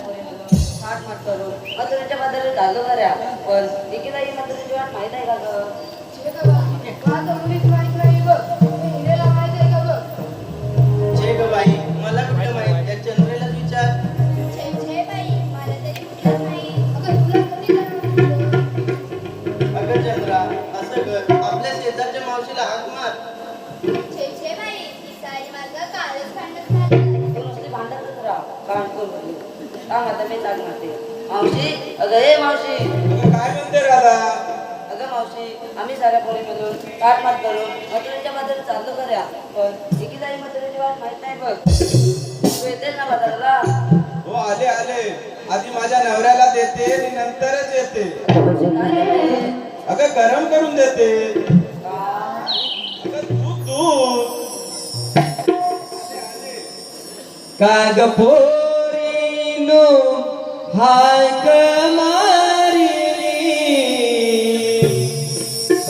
थाट माट करून मथुरेच्या बाजारात झालो बऱ्या पण एकीला ही मथुरेची वाट माहीत आहे का ग बाई मला कुठं माहीत त्या चंद्रेलाच विचार अगं सांग आता मी सांग म्हणते मावशी अगं हे मावशी काय म्हणते राधा अगं मावशी आम्ही साऱ्या पोरी मिळून काट मात करून मथुरेच्या बाजारात चाललो खऱ्या पण एकी जाई मथुरेची वाट माहीत नाही बघ तू येतेस ना बाजाराला हो आले आले आधी माझ्या नवऱ्याला देते आणि नंतरच येते अगं गरम करून देते काय? अगं दूध दूध काग नो हाय कमारी.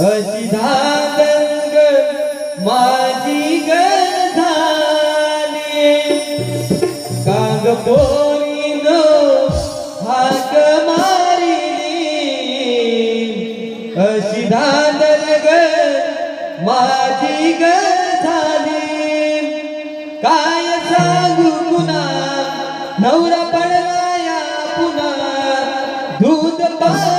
अशी धादंग माझी गधाने काग पोरीनो हाय कमारी. अशी धादंग माझी गधाने काय Bye.